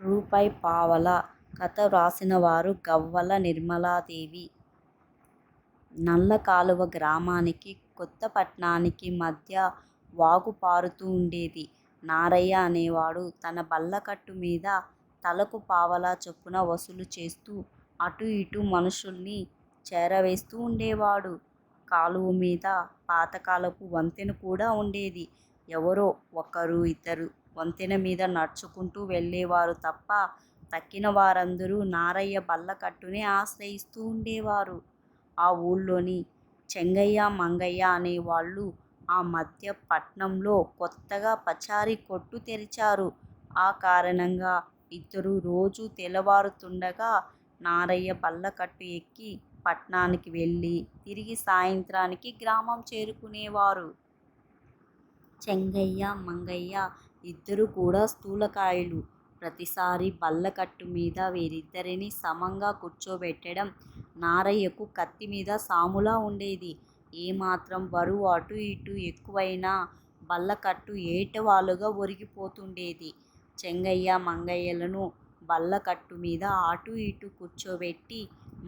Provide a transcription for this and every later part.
రూపాయి పావలా కథ వ్రాసినవారు గవ్వల నిర్మలాదేవి. నల్లకాలువ గ్రామానికి, కొత్తపట్నానికి మధ్య వాగు పారుతూ ఉండేది. నారయ్య అనేవాడు తన బల్లకట్టు మీద తలకు పావలా చొప్పున వసూలు చేస్తూ అటు ఇటు మనుషుల్ని చేరవేస్తూ ఉండేవాడు. కాలువ మీద పాతకాలపు వంతెన కూడా ఉండేది. ఎవరో ఒకరు ఇద్దరు వంతెన మీద నడుచుకుంటూ వెళ్ళేవారు తప్ప తక్కిన వారందరూ నారయ్య బల్లకట్టునే ఆశ్రయిస్తూ ఉండేవారు. ఆ ఊళ్ళోని చెంగయ్య, మంగయ్య అనేవాళ్ళు ఆ మధ్య పట్నంలో కొత్తగా పచారీ కొట్టు తెరిచారు. ఆ కారణంగా ఇద్దరు రోజూ తెల్లవారుతుండగా నారయ్య బల్లకట్టు ఎక్కి పట్నానికి వెళ్ళి తిరిగి సాయంత్రానికి గ్రామం చేరుకునేవారు. చెంగయ్య, మంగయ్య ఇద్దరూ కూడా స్థూలకాయులు. బల్లకట్టు మీద వీరిద్దరిని సమంగా కూర్చోబెట్టడం నారయ్యకు కత్తి మీద సాములా ఉండేది. ఏమాత్రం బరువు అటు ఇటు ఎక్కువైనా బల్లకట్టు ఏటవాలుగా ఒరిగిపోతుండేది చెంగయ్య, మంగయ్యలను బల్లకట్టు మీద అటు ఇటు కూర్చోబెట్టి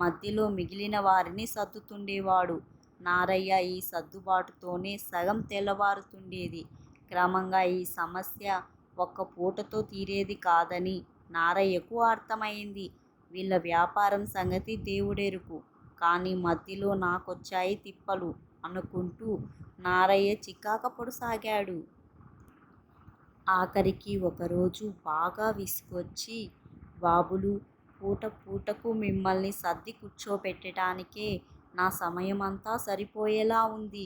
మధ్యలో మిగిలిన వారిని సర్దుతుండేవాడు. నారయ్య ఈ సర్దుబాటుతోనే సగం తెల్లవారుతుండేది క్రమంగా ఈ సమస్య ఒక్క పూటతో తీరేది కాదని నారయ్యకు అర్థమైంది వీళ్ళ వ్యాపారం సంగతి దేవుడెరుకు కానీ మధ్యలో నాకొచ్చాయి తిప్పలు అనుకుంటూ నారయ్య చికాకుపడసాగాడు. ఆఖరికి ఒకరోజు బాగా విసుగొచ్చి బాబులు! పూట పూటకు మిమ్మల్ని సర్ది కూర్చోబెట్టడానికే నా సమయమంతా సరిపోయేలా ఉంది.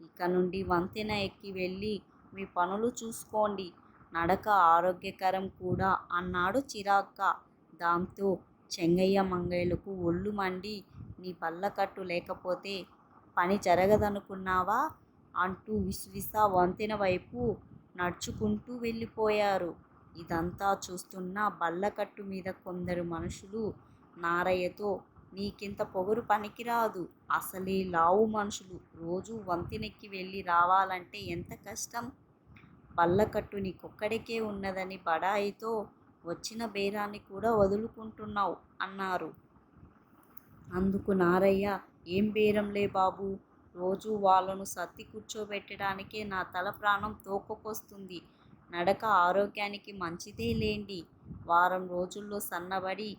ఇకనుండి వంతెన ఎక్కి వెళ్ళి మీ పనులు చూసుకోండి. నడక ఆరోగ్యకరం కూడా అన్నాడు చిరాక్క దాంతో చెంగయ్య, మంగయ్యలకు ఒళ్ళు మండి నీ బల్లకట్టు లేకపోతే పని జరగదనుకున్నావా? అంటూ విశ్వసా వంతెన వైపు నడుచుకుంటూ వెళ్ళిపోయారు. ఇదంతా చూస్తున్న బల్లకట్టుమీద కొందరు మనుషులు నారయ్యతో నీకింత పొగరు పనికిరాదు. అసలే లావు మనుషులు రోజూ వంతెనెక్కి వెళ్ళి రావాలంటే ఎంత కష్టం. పళ్ళకట్టు నీకొక్కడికే ఉన్నదని బడాయితో వచ్చిన బేరాన్ని కూడా వదులుకుంటున్నావు అన్నారు. అందుకు నారయ్య ఏం బేరంలే బాబూ! రోజు వాళ్ళను సత్తి కూర్చోబెట్టడానికే నా తల ప్రాణం తోకకొస్తుంది. నడక ఆరోగ్యానికి మంచిదే లేండి వారం రోజుల్లో సన్నబడి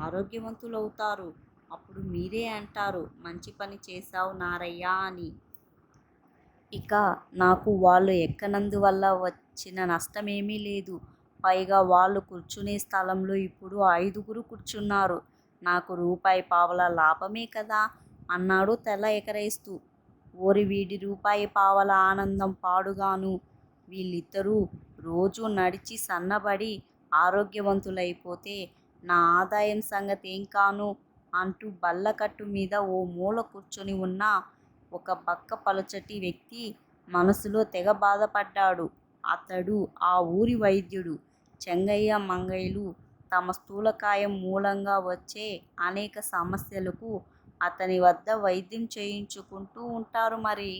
ఆరోగ్యవంతులవుతారు. అప్పుడు మీరే అంటారు మంచి పని చేశావు నారయ్యా అని. ఇక నాకు వాళ్ళు ఎక్కనందువల్ల వచ్చిన నష్టమేమీ లేదు. పైగా వాళ్ళు కూర్చునే స్థలంలో ఇప్పుడు ఐదుగురు కూర్చున్నారు. నాకు రూపాయి పావలా లాభమే కదా! అన్నాడు తెల్ల ఎకరేస్తూ ఓరి వీడి రూపాయి పావలా ఆనందం పాడుగాను. వీళ్ళిద్దరూ రోజు నడిచి సన్నబడి ఆరోగ్యవంతులైపోతే నా ఆదాయం సంగతి ఏం కాను? అంటూ బల్లకట్టు మీద ఓ మూల కూర్చొని ఉన్న ఒక బక్క పలుచటి వ్యక్తి మనసులో తెగ బాధపడ్డాడు. అతడు ఆ ఊరి వైద్యుడు. చెంగయ్య, మంగయ్యలు తమ స్థూలకాయం మూలంగా వచ్చే అనేక సమస్యలకు అతని వద్ద వైద్యం చేయించుకుంటూ ఉంటారు మరి.